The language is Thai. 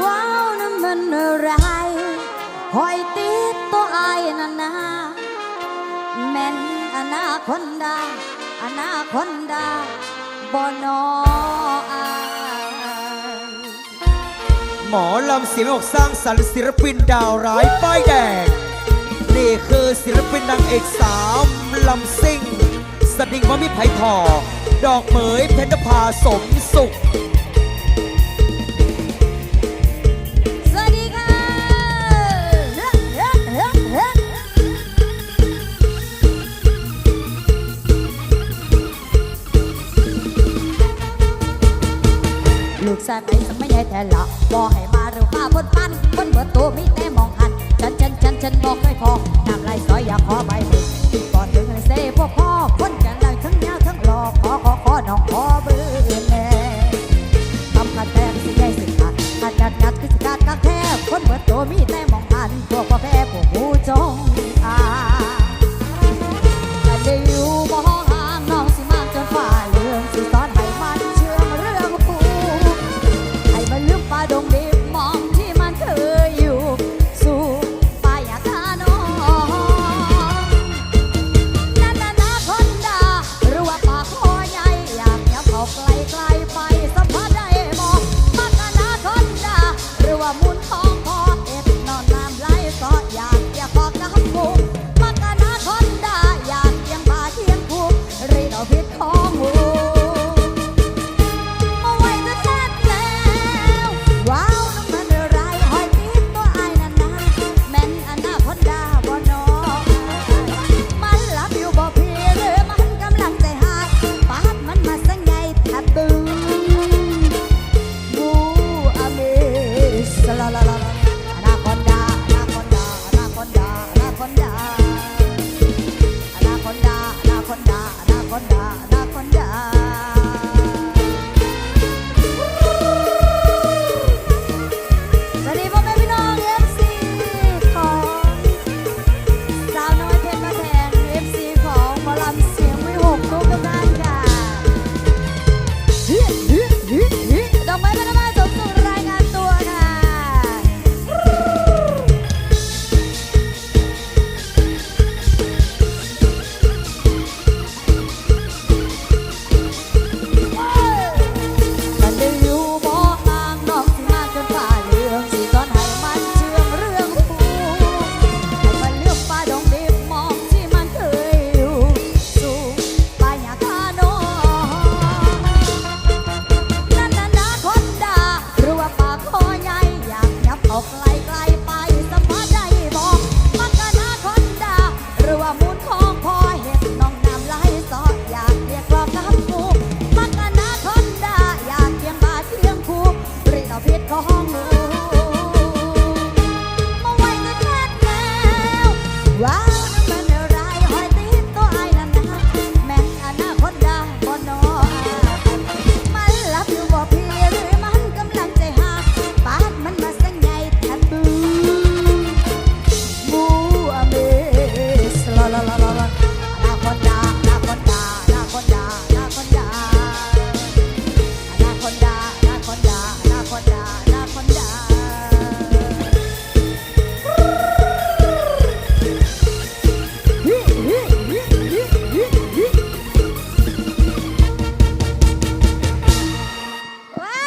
ว้าวนั่นมันอะไรหอยติดตัวไอ้ายนั่นนะแม่นอนาคอนดาอนาคอนดาบอนออายหมอลำเสียงออกสร้างสรรค์ศิลปินดาวร้ายป้ายแดง นี่คือศิลปินนางเอกสามลำซิ่งสดิ่งว่ามิไผ่ทอดอกเหมยเพญภาสมสุข ลูกชายไปสักไม่ใหญ่แต่ละบอให้มาเร็วข้าบนปันบนเบิดตัวมีแต่มองหันฉันฉันฉันฉันบอกไม่พอน้ำไหลซอยอยากขอใบ คอนดาอนาคอนดาอนาคอนดาอนาคอนดาอนาคอนดา ก็ผิดของหนูเมื่อว้ก็แค่แล้วว้าวมันอะไรหอยตีนตัวไอ้นั่นนะแม่นอนาคตดาบนนอมันรับอยู่บ่พีหรือมันกำลังใจหัปาดมันมาสังใหญ่แบบูบูอเมสลาลาลาลา